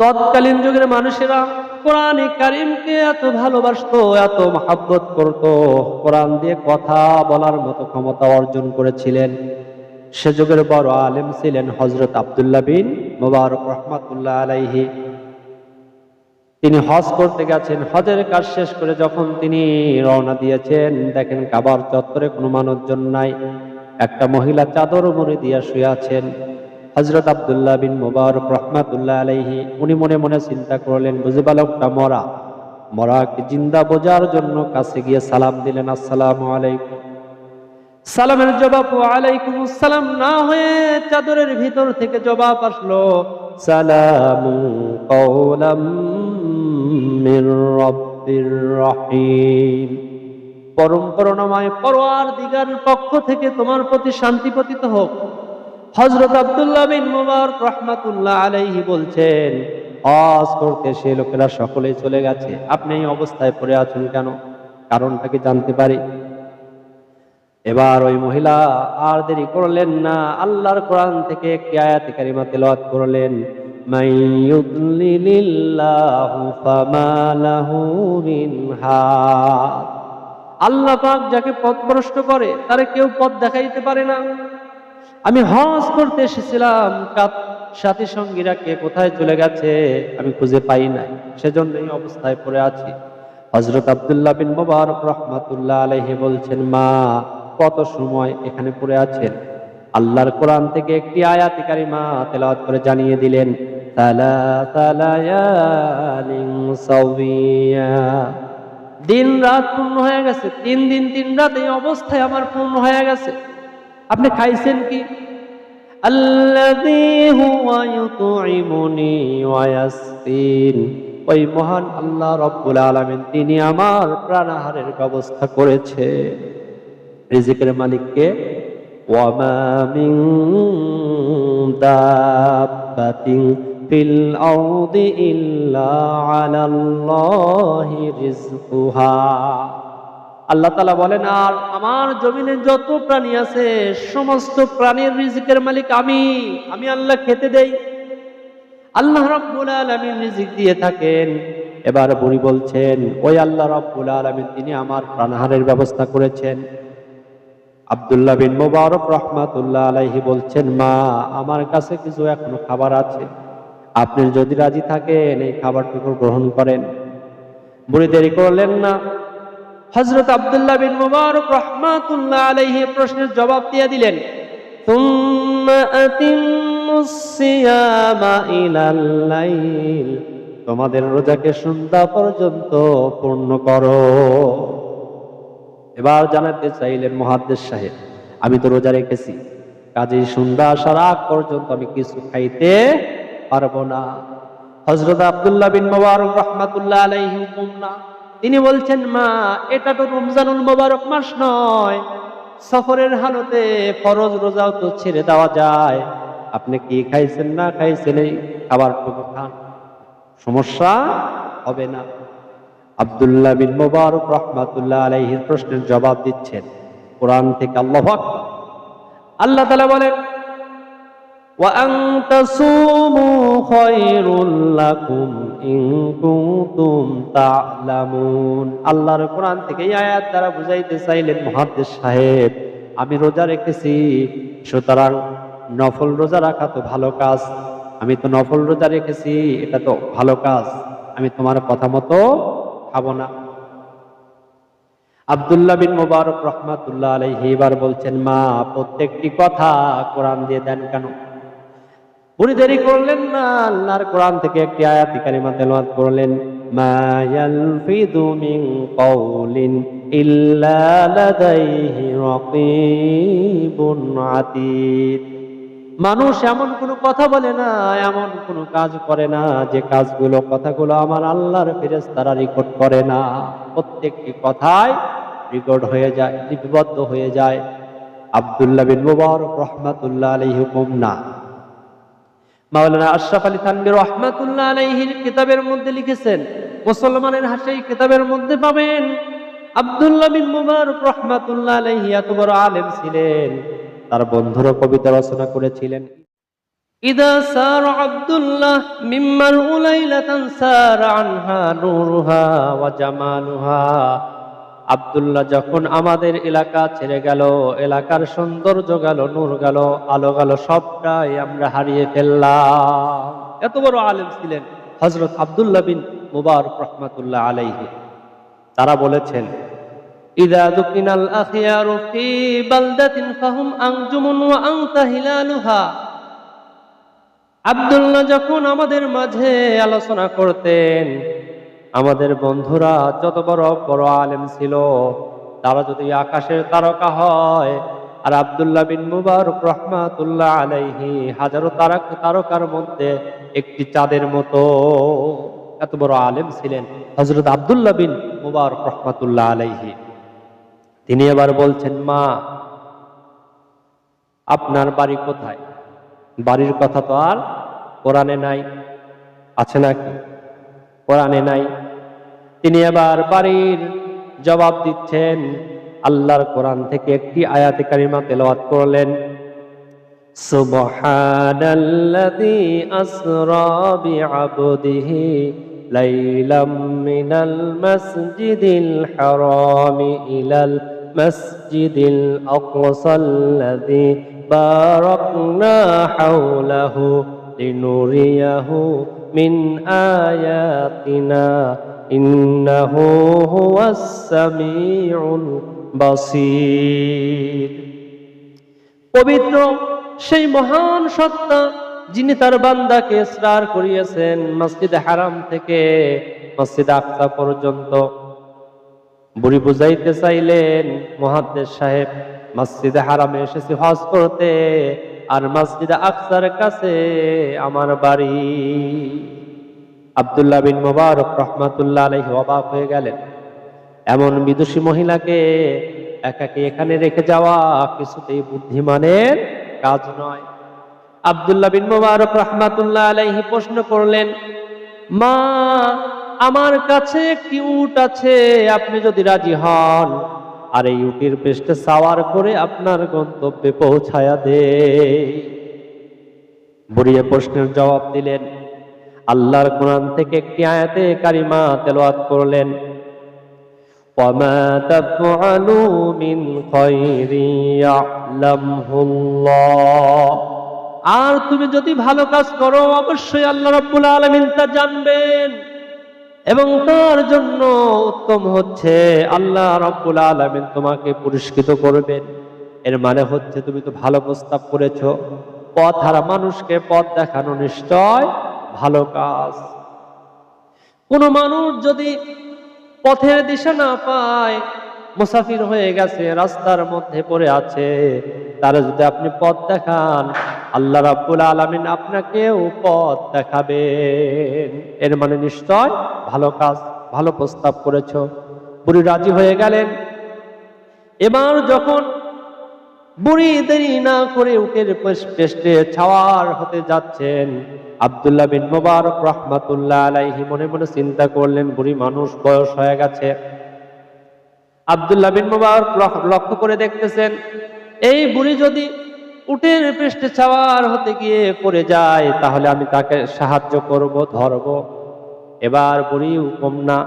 তৎকালীন যুগের মানুষেরা কোরআন কারিমকে এত ভালোবাসতো, এত মহাব্বত করত। কোরআন দিয়ে কথা বলার মতো ক্ষমতা অর্জন করেছিলেন। সে যুগের বড় আলেম ছিলেন হজরত আব্দুল্লাহ বিন মোবারক রহমাতুল্লাহ আলাইহি। তিনি হজ করতে গেছেন, হজের কাজ শেষ করে যখন তিনি রওনা দিয়েছেন, দেখেন কাবার চত্বরে কোনো মানুষজন নাই। একটা মহিলা চাদর মুড়ি দিয়া শুয়ে আছেন। হজরত আবদুল্লাহ বিন মুবারক রহমাতুল্লাহ আলাইহি, উনি মনে মনে চিন্তা করলেন, বুঝে বালকটা মরা। মরাকে জিন্দা বোঝার জন্য কাছে গিয়ে সালাম দিলেন, আসসালামু আলাইকুম সালামের জবাব আলাইকুম সালাম না হয়ে চাদরের ভিতর থেকে জবাব আসলো, সালাম রহিম পরম করুণাময় পরোয়ার দিগার পক্ষ থেকে তোমার প্রতি শান্তি পতিত হোক। হজরত আব্দুল্লাহ বিন মুবারক রহমাতুল্লাহ আলাইহি বলছেন, হজ করতে সে লোকেরা সকলেই চলে গেছে। আপনি এই অবস্থায় পড়ে আছেন কেন? কারণটা কি জানতে পারি? এবার ওই মহিলা আর দেরি করলেন না। আল্লাহর কোরআন থেকে একটি আয়াত কারিমা তেলাওয়াত করলেন আল্লাহ পাক যাকে পথভ্রষ্ট করে, তারে কেউ পথ দেখাইতে পারে না। আমি হজ করতে এসেছিলাম সাথী সঙ্গীরা কে কোথায় চলে গেছে আমি খুঁজে পাই নাই সেজন্য এই অবস্থায় পড়ে আছি। হজরত আবদুল্লাহ বিন মুবারক রহমাতুল্লাহ আলাইহি বলছেন, মা, কত সময় এখানে পড়ে আছেন? আল্লাহর কোরআন থেকে একটি আয়াতিকারী মা তেলাওয়াত করে জানিয়ে দিলেন দিন রাত পূর্ণ হয়ে গেছে, তিন দিন তিন রাত এই অবস্থায় আমার পূর্ণ হয়ে গেছে। আপনি খাইছেন কি? ওই মহান আল্লাহ রব্বুল আলামিন, তিনি আমার প্রাণাহারের ব্যবস্থা করেছে রিজিকের মালিককে ফিল আরদি ইল্লা আলাল্লাহি রিজকুহা। আল্লাহ তালা বলেন, আর আমার জমিনে যত প্রাণী আছে, সমস্ত প্রাণীর রিজিকের মালিক আমি। আমি আল্লাহ খেতে দেই। আল্লাহ রব্বুল আলামিন রিজিক দিয়ে থাকেন। এবার বুড়ি বলছেন, ওই আল্লাহ রব্বুল আলামিন, তিনি আমার প্রাণহারের ব্যবস্থা করেছেন। আব্দুল্লাহ বিন মুবারক রহমাতুল্লাহ আলাইহি বলছেন, মা, আমার কাছে কিছু এখনও খাবার আছে। আপনি যদি রাজি থাকেন, এই খাবারটুকু গ্রহণ করেন। বুড়ি দেরি করলেন না। হজরত আবদুল্লাহ বিন মুবারক রহমাতুল্লাহ আলাইহি প্রশ্নের জবাব দিয়ে দিলেন তোমাদের রোজাকে সন্ধ্যা পর্যন্ত পূর্ণ করো। এবার জানাতে চাইলেন মহাদ্দেশ সাহেব, আমি তো রোজা রেখেছি কাজে সন্ধ্যা আসার আগ পর্যন্ত আমি কিছু খাইতে পারব না। হজরত আবদুল্লাহ বিন মুবারক রহমাতুল্লাহ আলাইহি না তিনি বলছেন মা এটা তো রমজানুল মোবারক মাস নয় সফরের হালতে ফরজ রোজাও তো ছেড়ে দেওয়া যায় আপনি কি খাইছেন না খাইছেন এই খাবারটুকু খান সমস্যা হবে না আব্দুল্লাহ বিন মুবারক রহমাতুল্লাহ আলাইহির প্রশ্নের জবাব দিচ্ছেন কোরআন থেকে আল্লাহ আকবার। আল্লাহ তাআলা বলেন وأن تصوموا خير لكم إن كنتم تعلمون আল্লাহর কোরআন থেকে আয়াত দ্বারা বুঝাইতে চাইলেন মুহাদ্দিস সাহেব, আমি রোজা রেখেছি, সুতরাং নফল রোজা রাখা তো ভালো কাজ। আমি তো নফল রোজা রেখেছি, এটা তো ভালো কাজ। আমি তোমার কথা মতো খাব না। আব্দুল্লাহ বিন মুবারক রহমাতুল্লাহ আলাইহি এবার বলছেন, মা, প্রত্যেকটি কথা কোরআন দিয়ে দেন কেন? বুড়ি দেরি করলেন না, আল্লাহর কোরআন থেকে একটি আয়াতি কারিমা তেলাওয়াত করলেন, মা ইয়ালফিদু মিন কওলিন ইল্লা লাদাইহি রাকিবুন মানুষ এমন কোনো কথা বলে না, এমন কোনো কাজ করে না, যে কাজগুলো, কথাগুলো আমার আল্লাহর ফেরেশতারা রেকর্ড করে না। প্রত্যেকটি কথায় রেকর্ড হয়ে যায়, লিপিবদ্ধ হয়ে যায়। আব্দুল্লাহ বিন মুবারক রহমাতুল্লাহ আলাইহি হুকুম না। মাওলানা আশরাফ আলী থানবি রহমাতুল্লাহ আলাইহির কিতাবের মধ্যে লিখেছেন, মুসলমানের হাসেই কিতাবের মধ্যে পাবেন। আব্দুল্লাহ বিন মুবারক রহমাতুল্লাহ আলাইহি এত বড় আলেম ছিলেন। তার বন্ধুর কবিতা রচনা করেছিলেন। ইদা সার আব্দুল্লাহ মিম্মাল উলাইলাতান সার আনহা নূরুহা ওয়া জামালুহা। আব্দুল্লাহ যখন আমাদের এলাকা ছেড়ে গেল, এলাকার সৌন্দর্য গেল, নূর গেল, আলো গেল, সবটাই আমরা হারিয়ে ফেললাম। এত বড় আলেম ছিলেন হজরত আব্দুল্লাহ বিন মুবারক রহমাতুল্লাহ আলাইহি। তারা বলেছেন, ইদা দুকিনাল আখিয়ারু ফি বালদাতিন ফাহুম ওয়া আনতা হিলালুহা। আব্দুল্লাহ যখন আমাদের মাঝে আলোচনা করতেন আমাদের বন্ধুরা যত বড় বড় আলেম ছিল, তারা যদি আকাশের তারকা হয়, আর আব্দুল্লাহ বিন মুবারক রহমাতুল্লাহ আলাইহি হাজারো তারক তারকার মধ্যে একটি চাঁদের মতো এত বড় আলেম ছিলেন হজরত আব্দুল্লাহ বিন মুবারক রহমাতুল্লাহ আলাইহি। তিনি এবার বলছেন, মা, আপনার বাড়ি কোথায়? বাড়ির কথা তো আর কোরআনে নাই, আছে নাকি? কোরআনে নাই। তিনি এবার বাড়ির জবাব দিচ্ছেন, আল্লাহর কোরআন থেকে একটি আয়াতে কারিমা তেলাওয়াত করলেন। সুবহানাল্লাযী আসরা বিআবদিহি লাইলাম মিনাল মাসজিদিল হারামি ইলাল মাসজিদিল আকসাল্লাযী বারাকনা হাওলাহু লিনুরিয়াহু মিন আয়াতিনা। পবিত্র সেই মহান সত্তা যিনি তার বান্দাকে ইসরার করিয়েছেন মসজিদ হারাম থেকে মসজিদ আকসা পর্যন্ত। বুড়ি বুঝাইতে চাইলেন, মহাদ্দেশ সাহেব, মসজিদে হারামে এসেছি হজ করতে, আর মসজিদ আকসার কাছে আমার বাড়ি। আব্দুল্লাহ বিন মোবারক রহমাতুল্লাহ আলহি অবাক হয়ে গেলেন। এমন বিদুষী মহিলাকে একাকে এখানে রেখে যাওয়া কিছুতেই বুদ্ধিমানের কাজ নয়। আব্দুল্লাহ বিন মোবারক রহমাতুল্লাহ আলাইহি প্রশ্ন করলেন, মা, আমার কাছে একটি উট আছে, আপনি যদি রাজি হন, আর এই উটির পৃষ্ঠে সাওয়ার করে আপনার গন্তব্যে পৌঁছায়া দে বুড়িয়ে প্রশ্নের জবাব দিলেন আল্লাহর কোরআন থেকে একটি আয়াতে কারিমা তেলাওয়াত করলেন وما تفعلوا من خير يعلمه الله আর তুমি যদি ভালো কাজ করো অবশ্যই আল্লাহ রাব্বুল আলামিন তা জানবেন এবং তার জন্য উত্তম হচ্ছে আল্লাহ রাব্বুল আলামিন তোমাকে পুরস্কৃত করবেন এর মানে হচ্ছে তুমি তো ভালো প্রস্তাব করেছো পথ হারা মানুষকে পথ দেখানো নিশ্চয় ভালো কাজ। কোন মানুষ যদি পথের দিশা না পায়, মুসাফির হয়ে গেছে, রাস্তার মধ্যে পড়ে আছে, তারা যদি আপনি পথ দেখান, আল্লাহ রাব্বুল আলামিন আপনাকেও পথ দেখাবেন। এর মানে নিশ্চয় ভালো কাজ, ভালো প্রস্তাব করেছ। বুড়ি রাজি হয়ে গেলেন। এবার যখন বুড়ি দেরি না করে উটের পেস্টে ছাওয়ার হতে যাচ্ছেন। আব্দুল্লাহ বিন মোবারক রহমাতুল্লাহ আলাইহি মনে মনে চিন্তা করলেন, বুড়ি মানুষ বয়স হয়ে গেছে। আব্দুল্লাহ বিন মোবারক লক্ষ্য করে দেখতেছেন, এই বুড়ি যদি উটের পৃষ্ঠে ছাওয়ার হতে গিয়ে পড়ে যায়, তাহলে আমি তাকে সাহায্য করব, ধরব। এবার বুড়ি কম না,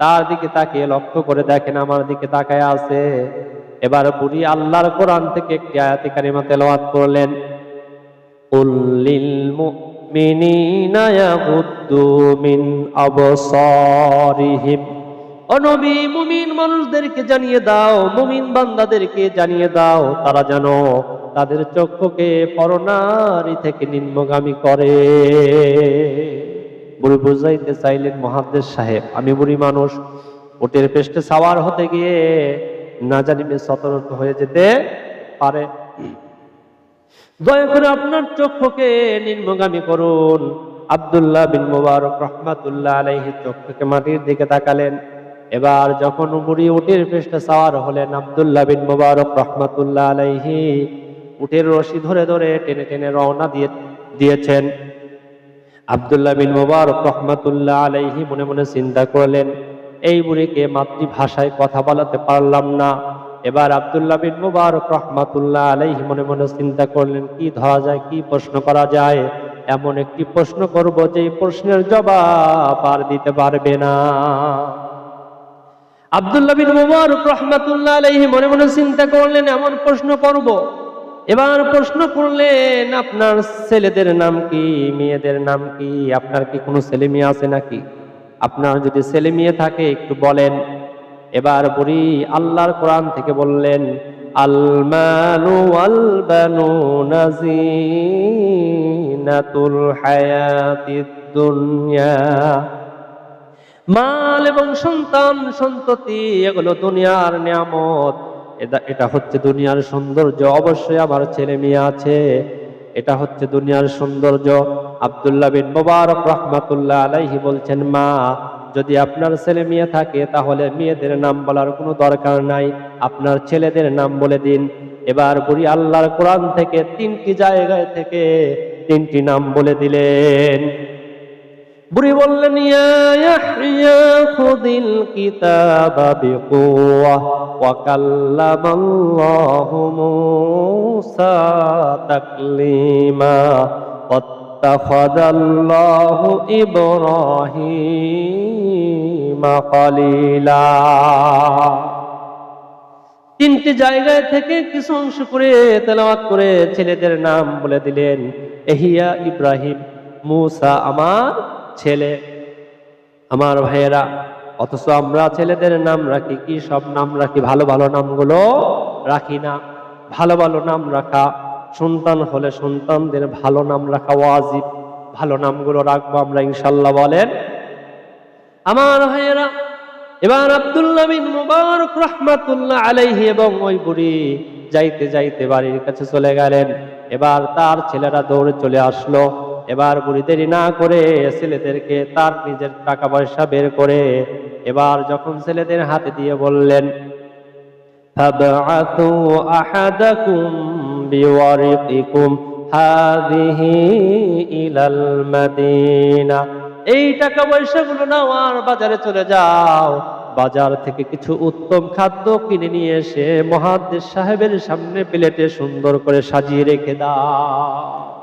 তার দিকে তাকিয়ে লক্ষ্য করে দেখেন, আমার দিকে তাকায় আছে। এবার বুড়ি আল্লাহর কোরআন থেকে একটি আয়াতি কারিমা তেলাওয়াত করলেন উল্লিল অনবী মুমিন মানুষদেরকে জানিয়ে দাও, মুমিন বান্দাদেরকে জানিয়ে দাও, তারা যেন তাদের চক্ষুকে পরনারী থেকে নিম্নগামী করে। বুড়ি বুঝাইতে চাইলেন, মহাদ্দেশ সাহেব, আমি বুড়ি মানুষ, উটের পেস্টে সাওয়ার হতে গিয়ে না জানিবে সতর্ক হয়ে যেতে পারে। দয়া করে আপনার চক্ষুকে নিম্নগামী করুন। আব্দুল্লাহ বিন মুবারক রহমাতুল্লাহ আলাইহি চক্ষুকে মাটির দিকে তাকালেন। এবার যখন বুড়ি উটের পৃষ্ঠে সাওয়ার হলেন, আবদুল্লাহ বিন মুবারক রহমাতুল্লাহ আলাইহি উটের রশি ধরে ধরে টেনে টেনে রওনা দিয়ে দিয়েছেন। আব্দুল্লাহ বিন মুবারক রহমাতুল্লাহ আলাইহি মনে মনে চিন্তা করলেন এই বুড়িকে মাতৃভাষায় কথা বলাতে পারলাম না। এবার আব্দুল্লাহ বিন মুবারক রহমাতুল্লাহ আলাইহি মনে মনে চিন্তা করলেন, কি ধরা যায়, কি প্রশ্ন করা যায়? এমন একটি প্রশ্ন করব যে প্রশ্নের জবাব আর দিতে পারবে না। আব্দুল্লাহ বিন মুবারক রহমাতুল্লাহ আলাইহি মনে মনে চিন্তা করলেন, এমন প্রশ্ন করব। এবার প্রশ্ন করলেন, আপনার ছেলেদের নাম কি, মেয়েদের নাম কি, আপনার কি কোনো ছেলে মেয়ে আছে নাকি? আপনার যদি ছেলে মেয়ে থাকে, একটু বলেন। এবার বুড়ি আল্লাহর কোরআন থেকে বললেন দুনিয়া। মাল এবং সন্তান, সন্ততি, এগুলো দুনিয়ার নিয়ামত। এটা হচ্ছে দুনিয়ার সৌন্দর্য। অবশ্যই আমার ছেলে মেয়ে আছে। এটা হচ্ছে দুনিয়ার সৌন্দর্য। আবদুল্লাহ বিন মোবারক রহমাতুল্লাহ আলাইহি বলছেন, মা, যদি আপনার ছেলে মেয়ে থাকে, তাহলে মেয়েদের নাম বলার কোনো দরকার নাই। আপনার ছেলেদের নাম বলে দিন। এবার বুড়ি আল্লাহর কোরআন থেকে তিনটি জায়গায় থেকে তিনটি নাম বলে দিলেন। বুড়ি বললেন তিনটি জায়গায় থেকে কিছু অংশ করে তেলাওয়াত করে ছেলেদের নাম বলে দিলেন, এহিয়া ইব্রাহিম, মুসা আমার ছেলে। আমার ভাইয়েরা, অথচ আমরা ছেলেদের নাম রাখি কি? সব নাম রাখি, ভালো ভালো নামগুলো রাখি না। ভালো ভালো নাম রাখা, সন্তান হলে সন্তানদের ভালো নাম রাখা ওয়াজিব। ভালো নামগুলো রাখব আমরা, ইনশাল্লাহ বলেন। আমার ভাইয়েরা, এবার আব্দুল্লাহ বিন মুবারক রহমাতুল্লাহ আলাইহি এবং ওই বুড়ি যাইতে যাইতে বাড়ির কাছে চলে গেলেন। এবার তার ছেলেরা দৌড়ে চলে আসলো। এবার বুড়ি দেরি না করে ছেলেদেরকে তার নিজের টাকা পয়সা বের করে এবার যখন ছেলেদের হাতে দিয়ে বললেন এই টাকা পয়সা গুলো নাও আর বাজারে চলে যাও। বাজার থেকে কিছু উত্তম খাদ্য কিনে নিয়ে এসে মহাদেশ সাহেবের সামনে প্লেটে সুন্দর করে সাজিয়ে রেখে দাও।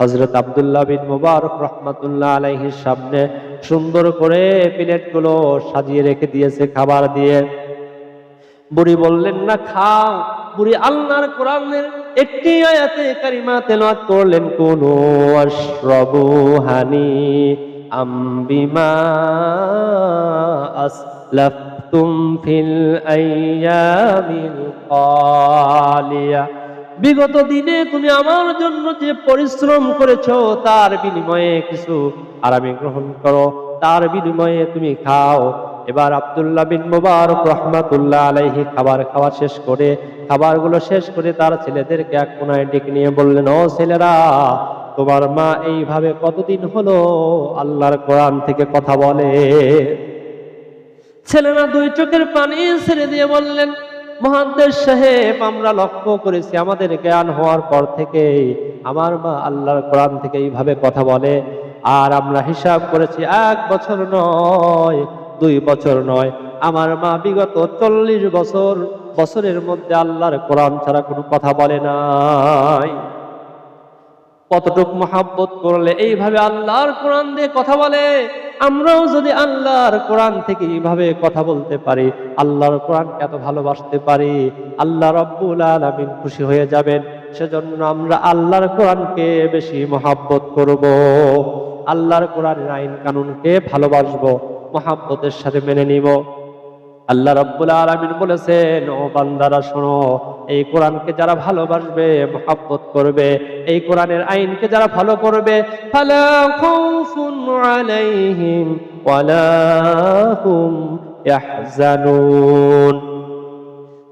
হজরত আবদুল্লাহ বিন মুবারক রহমাতুল্লাহ আলাইহির সামনে সুন্দর করে প্লেটগুলো সাজিয়ে রেখে দিয়েছে খাবার দিয়ে। বুড়ি বললেন, না, খাও। বুড়ি আল্লাহর কোরআনের একটি আয়াতে কারিমা তেলাওয়াত করলেন, কোন আশরাবু হানি আম বিমা আসলাফতুম ফিল আইয়ামিল কালিয়া। বিগত দিনে তুমি আমার জন্য যে পরিশ্রম করেছ, তার বিনিময়ে কিছু আরামে গ্রহণ করো। তার বিনিময়ে তুমি খাও। এবার আব্দুল্লাহ বিন মুবারক রহমাতুল্লাহ আলাইহি খাবার খাওয়া শেষ করে, খাবারগুলো শেষ করে তার ছেলেদেরকে এক কোনায় ডেকে নিয়ে বললেন, ও ছেলেরা, তোমার মা এইভাবে কতদিন হলো আল্লাহর কোরআন থেকে কথা বলে? ছেলেরা দুই চোখের পানি ছেড়ে দিয়ে বললেন মহাদ্দেশ সাহেব, আমরা লক্ষ্য করেছি আমাদের জ্ঞান হওয়ার পর থেকে আমার মা আল্লাহর কোরআন থেকে এইভাবে কথা বলে, আর আমরা হিসাব করেছি এক বছর নয়, দুই বছর নয়। আমার মা বিগত চল্লিশ বছর, বছরের মধ্যে আল্লাহর কোরআন ছাড়া কোনো কথা বলে নাই। কতটুক মহাব্বত করলে এইভাবে আল্লাহর কোরআন দিয়ে কথা বলে? আমরাও যদি আল্লাহর কোরআন থেকে এইভাবে কথা বলতে পারি, আল্লাহর কোরআনকে এত ভালোবাসতে পারি, আল্লাহ রব্বুল আলামিন খুশি হয়ে যাবেন। সেজন্য আমরা আল্লাহর কোরআনকে বেশি মহাব্বত করব, আল্লাহর কোরআনের আইন কানুনকে ভালোবাসবো, মহাব্বতের সাথে মেনে নিব। আল্লাহ রব্বুল আলামিন বলেছেন, ও বান্দারা, শোনো, এই কোরআনকে যারা ভালোবাসবে, মহাব্বত করবে, এই কোরআনের আইনকে যারা ফলো করবে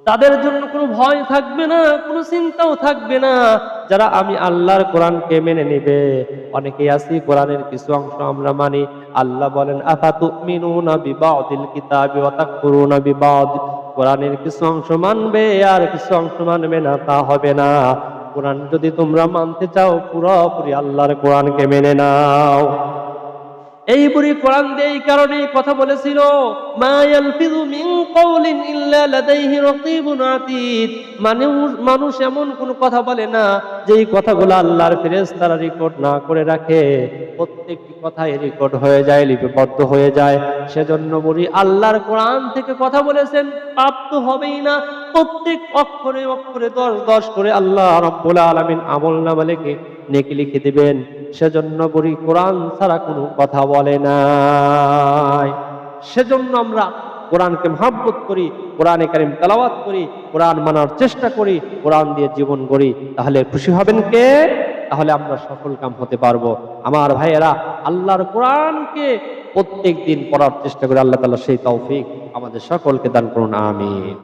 তাদের জন্য কোনো ভয় থাকবে না, কোনো চিন্তাও থাকবে না। যারা আমি আল্লাহর কোরআনকে মেনে নিবে অনেকেই আছি কোরআনের কিছু অংশ আমরা মানি আল্লাহ বলেন আফা তুমিনুনা বিবাদিল কিতাবি ওয়া তাকফুরুনা বিবাদ? কোরআনের কিছু অংশ মানবে, আর কিছু অংশ মানবে না, তা হবে না। কোরআন যদি তোমরা মানতে চাও, পুরোপুরি আল্লাহর কোরআনকে মেনে নাও। এই বুড়ি কোরআন দিয়ে এই কারণেই কথা বলেছিল মিন মানুষ এমন কোন কথা বলে না যে এই কথাগুলো আল্লাহর ফেরেশতারা রেকর্ড না করে রাখে। প্রত্যেকটি কথাই রেকর্ড হয়ে যায়, লিপিবদ্ধ হয়ে যায়। সেজন্য বুড়ি আল্লাহর কোরআন থেকে কথা বলেছেন, পাপ তো হবেই না। প্রত্যেক অক্ষরে অক্ষরে দশ দশ করে আল্লাহ রব্বুল আলামিন আমল নামা লিখে, নেকি লিখে দিবেন। সেজন্য বুড়ি কোরআন ছাড়া কোনো কথা বলে নাই। সেজন্য আমরা কোরআনকে মহাব্বত করি, কোরআনে কারিম তেলাওয়াত করি, কোরআন মানার চেষ্টা করি, কোরআন দিয়ে জীবন গড়ি, তাহলে খুশি হবেন কে? তাহলে আমরা সফল কাম হতে পারব। আমার ভাইয়েরা, আল্লাহর কোরআনকে প্রত্যেক দিন পড়ার চেষ্টা করি আল্লাহ তাআলা সেই তৌফিক আমাদের সকলকে দান করুন, আমিন।